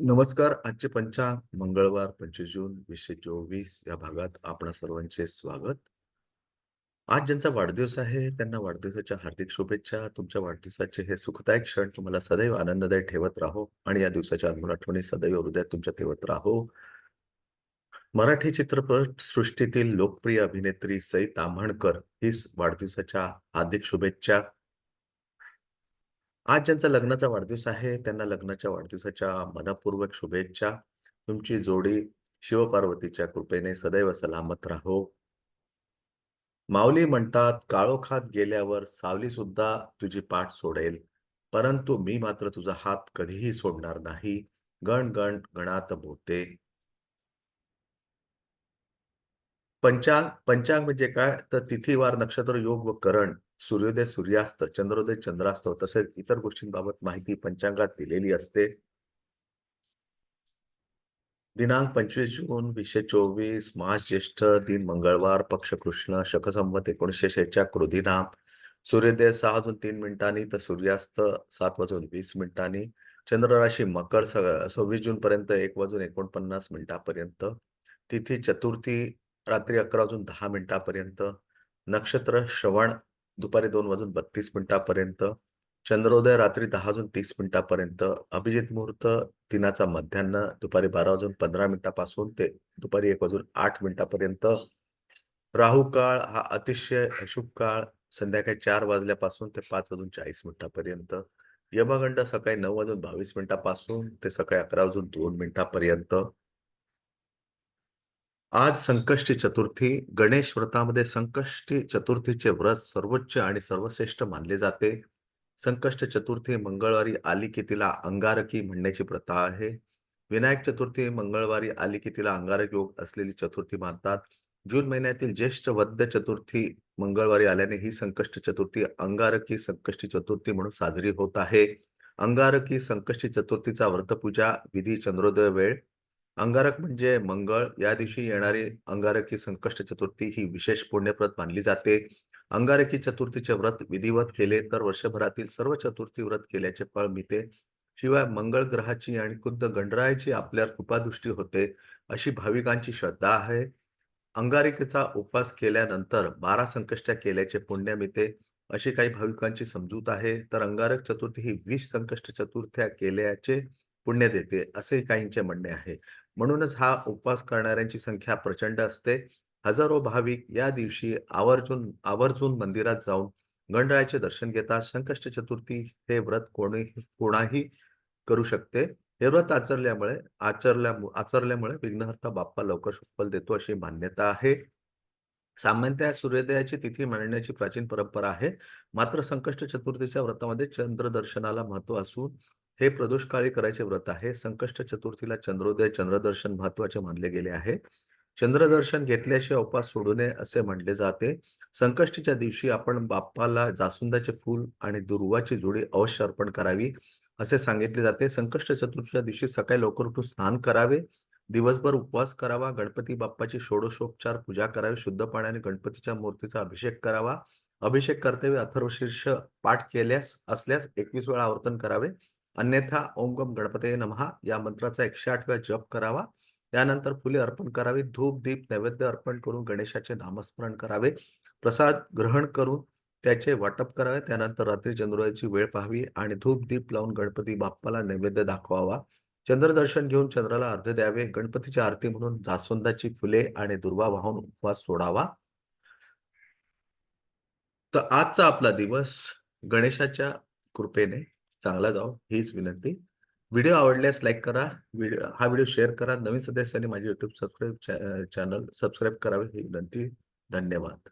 नमस्कार. आजचे पंचांग मंगळवार पंचवीस जून वीसशे चोवीस या भागात आपणा सर्वांचे स्वागत. आज ज्यांचा वाढदिवस आहे त्यांना वाढदिवसाच्या हार्दिक शुभेच्छा. तुमच्या वाढदिवसाचे हे सुखदायक क्षण तुम्हाला सदैव आनंददायी ठेवत राहो आणि या दिवसाच्या अनमोल आठवणी सदैव हृदयात तुमच्या ठेवत राहो. मराठी चित्रपट सृष्टीतील लोकप्रिय अभिनेत्री सई ताम्हणकर हीच वाढदिवसाच्या हार्दिक शुभेच्छा आज ज्यांचा लग्नाचा वाढदिवस आहे त्यांना लग्नाच्या वाढदिवसाच्या मनपूर्वक शुभेच्छा. तुमची जोडी शिवपार्वतीच्या कृपेने सदैव सलामत राहो. माऊली म्हणतात काळोखात गेल्यावर सावली सुद्धा तुझी पाठ सोडेल परंतु मी मात्र तुझा हात कधीही सोडणार नाही. गण गण गणात भोते पंचांग पंचांग म्हणजे काय? तर तिथीवार नक्षत्र योग व करण. सूर्योदय सूर्यास्त चंद्रोदय चंद्रास्त तसेच इतर गोष्टींबाबत माहिती पंचांगात दिलेली असते. दिनांक पंचवीस जून वीसशे चोवीस मार्च ज्येष्ठ दिन मंगळवार पक्ष कृष्ण शकसंमत एकोणीसशे शेहेचाळ क्रोधीनाम. सूर्योदय सहा वाजून तीन मिनिटांनी तर सूर्यास्त सात वाजून वीस मिनिटांनी. चंद्र राशी मकर सव्वीस जून पर्यंत एक वाजून एकोणपन्नास मिनिटापर्यंत. तिथी चतुर्थी रात्री अकरा वाजून दहा मिनिटापर्यंत. नक्षत्र श्रवण दुपारी दोन वाजून बत्तीस मिनिटापर्यंत चंद्रोदय रात्री दहा वाजून तीस मिनिटापर्यंत अभिजित मुहूर्त दिनाचा मध्यान्ह दुपारी बारा वाजून पंधरा मिनिटापासून ते दुपारी एक वाजून आठ मिनिटापर्यंत. राहू काळ हा अतिशय अशुभ काळ संध्याकाळी चार वाजल्यापासून ते पाच वाजून चाळीस मिनिटापर्यंत. यमगंड सकाळी नऊ वाजून बावीस मिनिटापासून ते सकाळी अकरा वाजून दोन मिनिटापर्यंत. आज संकष्टी चतुर्थी गणेश व्रतामध्ये संकष्टी चतुर्थीचे व्रत सर्वोच्च आणि सर्वश्रेष्ठ मानले जाते. संकष्ट चतुर्थी मंगळवारी आली की तिला अंगारकी म्हणण्याची प्रथा आहे. विनायक चतुर्थी मंगळवारी आली की तिला अंगारक योग असलेली चतुर्थी मानतात. जून महिन्यातील ज्येष्ठ वद्य चतुर्थी मंगळवारी आल्याने ही संकष्ट चतुर्थी अंगारकी संकष्टी चतुर्थी म्हणून साजरी होत आहे. अंगारकी संकष्टी चतुर्थीचा व्रतपूजा विधी चंद्रोदय वेळ अंगारक म्हणजे मंगळ. या दिवशी येणारी अंगारकी संकष्ट चतुर्थी ही विशेष पुण्यप्रत मानली जाते. अंगारकी चतुर्थीचे व्रत विधिवत केले तर वर्षभरातील सर्व चतुर्थी व्रत केल्याचे फळ मिळते. शिवाय मंगळ ग्रहाची आणि खुद्द गणरायाची आपल्यावर कृपादृष्टी होते अशी भाविकांची श्रद्धा आहे. अंगारिकेचा उपवास केल्यानंतर बारा संकष्ट्या केल्याचे पुण्य मिळते अशी काही भाविकांची समजूत आहे. तर अंगारक चतुर्थी ही वीस संकष्ट चतुर्थ्या केल्याचे पुण्य देते असे काहींचे म्हणणे आहे. म्हणूनच हा उपवास करणाऱ्यांची संख्या प्रचंड असते. हजारो भाविक या दिवशी आवर्जून आवर्जून मंदिरात जाऊन गणरायाचे दर्शन घेतात. संकष्ट चतुर्थी हे व्रत कोणी कोणाही करू शकते. हे व्रत आचरल्यामुळे आचरल्या आचरल्यामुळे विघ्नहर्ता बाप्पा लवकर सुफल देतो अशी मान्यता आहे. सामान्यतः सूर्योदयाची तिथी मांडण्याची प्राचीन परंपरा आहे. मात्र संकष्ट चतुर्थीच्या व्रतामध्ये चंद्रदर्शनाला महत्त्व असून हे प्रदोषकाळी करायचे व्रत आहे. संकष्ट चतुर्थीला चंद्रोदय चंद्रदर्शन महत्त्वाचे मानले गेले आहे. चंद्रदर्शन घेतल्याशिवाय उपवास सोडू नये असे म्हटले जाते. संकष्टीच्या दिवशी आपण बाप्पाला जास्वंदाचे फूल आणि दुर्वाची जोडी अवश्य अर्पण करावी असे सांगितले जाते. संकष्ट चतुर्थीच्या दिवशी सकाळी लवकर उठून स्नान करावे दिवसभर उपवास करावा गणपती बाप्पाची षोडशोपचार पूजा करावी शुद्ध पाण्याने गणपतीच्या मूर्तीचा अभिषेक करावा. अभिषेक कर्तव्य अथर्वशीर्ष पाठ केल्यास असल्यास एकवीस वेळा आवर्तन करावे. अन्यथा ओमगम गणपते नमहा या मंत्राचा एकशे आठव्या जप करावा. त्यानंतर फुले अर्पण करावी. धूप दीप नैवेद्य अर्पण करून गणेशाचे नामस्मरण करावे. प्रसाद ग्रहण करून त्याचे वाटप करावे. त्यानंतर रात्री चंद्रोदयाची वेळ पाहावी आणि धूप दीप लावून गणपती बाप्पाला नैवेद्य दाखवावा. चंद्रदर्शन घेऊन चंद्राला अर्ध द्यावे. गणपतीची आरती म्हणून जास्वंदाची फुले आणि दुर्वा वाहून उपवास सोडावा. तर आजचा आपला दिवस गणेशाच्या कृपेने चांगला जाओ हीच विनंती. व्हिडिओ आवडल्यास लाईक करा व्हिडिओ हा व्हिडिओ शेअर करा. नवीन सदस्यांनी माझे युट्यूब सबस्क्राईब चॅनल सबस्क्राईब करावे ही विनंती. धन्यवाद.